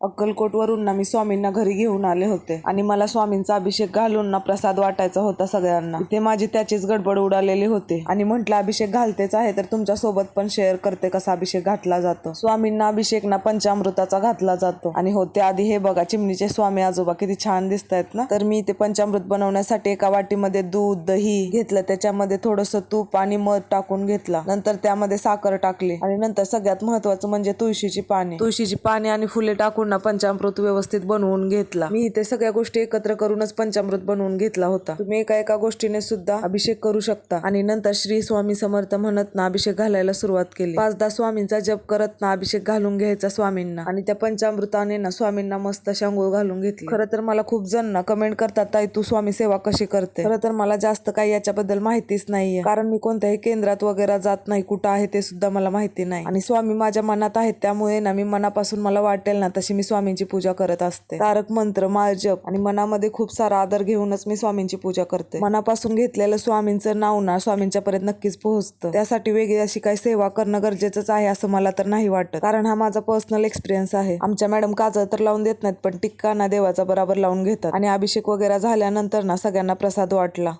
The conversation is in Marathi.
अक्कलकोटवरून ना मी स्वामींना घरी घेऊन आले होते. आणि मला स्वामींचा अभिषेक घालून ना प्रसाद वाटायचा होता सगळ्यांना. ते माझी त्याचीच गडबड उडालेली होते. आणि म्हंटल अभिषेक घालतेच आहे तर तुमच्यासोबत पण शेअर करते कसा अभिषेक घातला जातो. स्वामींना अभिषेक ना पंचामृताचा घातला जातो. आणि हो आधी हे बघा चिमणीचे स्वामी आजोबा किती छान दिसत आहेत ना. तर मी ते पंचामृत बनवण्यासाठी एका वाटीमध्ये दूध दही घेतलं. त्याच्यामध्ये थोडस तूप आणि मध टाकून घेतला. नंतर त्यामध्ये साखर टाकली. आणि नंतर सगळ्यात महत्वाचं म्हणजे तुळशीची पाने. तुळशीची पाने आणि फुले टाकून ना पंचामृत व्यवस्थित बनवून घेतला. मी इथे सगळ्या गोष्टी एकत्र करूनच पंचामृत बनवून घेतला होता. तुम्ही एका एका गोष्टीने सुद्धा अभिषेक करू शकता. आणि नंतर श्री स्वामी समर्थ म्हणत ना अभिषेक घालायला सुरुवात केली. पाचदा स्वामींचा जप करत ना अभिषेक घालून घ्यायचा स्वामींना. आणि त्या पंचामृताने ना स्वामींना मस्त अशी घालून घेतली. खरं तर मला खूप जण ना कमेंट करतात ताई तू स्वामी सेवा कशी करते? खरं तर मला जास्त काही याच्याबद्दल माहितीच नाहीये. कारण मी कोणत्याही केंद्रात वगैरे जात नाही कुठं आहे ते सुद्धा मला माहिती नाही. आणि स्वामी माझ्या मनात आहेत त्यामुळे ना मी मनापासून मला वाटेल ना तशी मी स्वामींची पूजा करत असते. तारक मंत्र माळजप आणि मनामध्ये खूप सारा आदर घेऊनच मी स्वामींची पूजा करते. मनापासून घेतलेलं स्वामींचं नाव ना स्वामींच्या पर्यंत नक्कीच पोहोचतं. त्यासाठी वेगळी अशी काही सेवा करणं गरजेचंच आहे असं मला तर नाही वाटत. कारण हा माझा पर्सनल एक्सपिरियन्स आहे. आमच्या मॅडम काजळ तर लावून देत नाहीत पण टिक्का ना देवाचा बराबर लावून घेतात. आणि अभिषेक वगैरे झाल्यानंतर ना सगळ्यांना प्रसाद वाटला.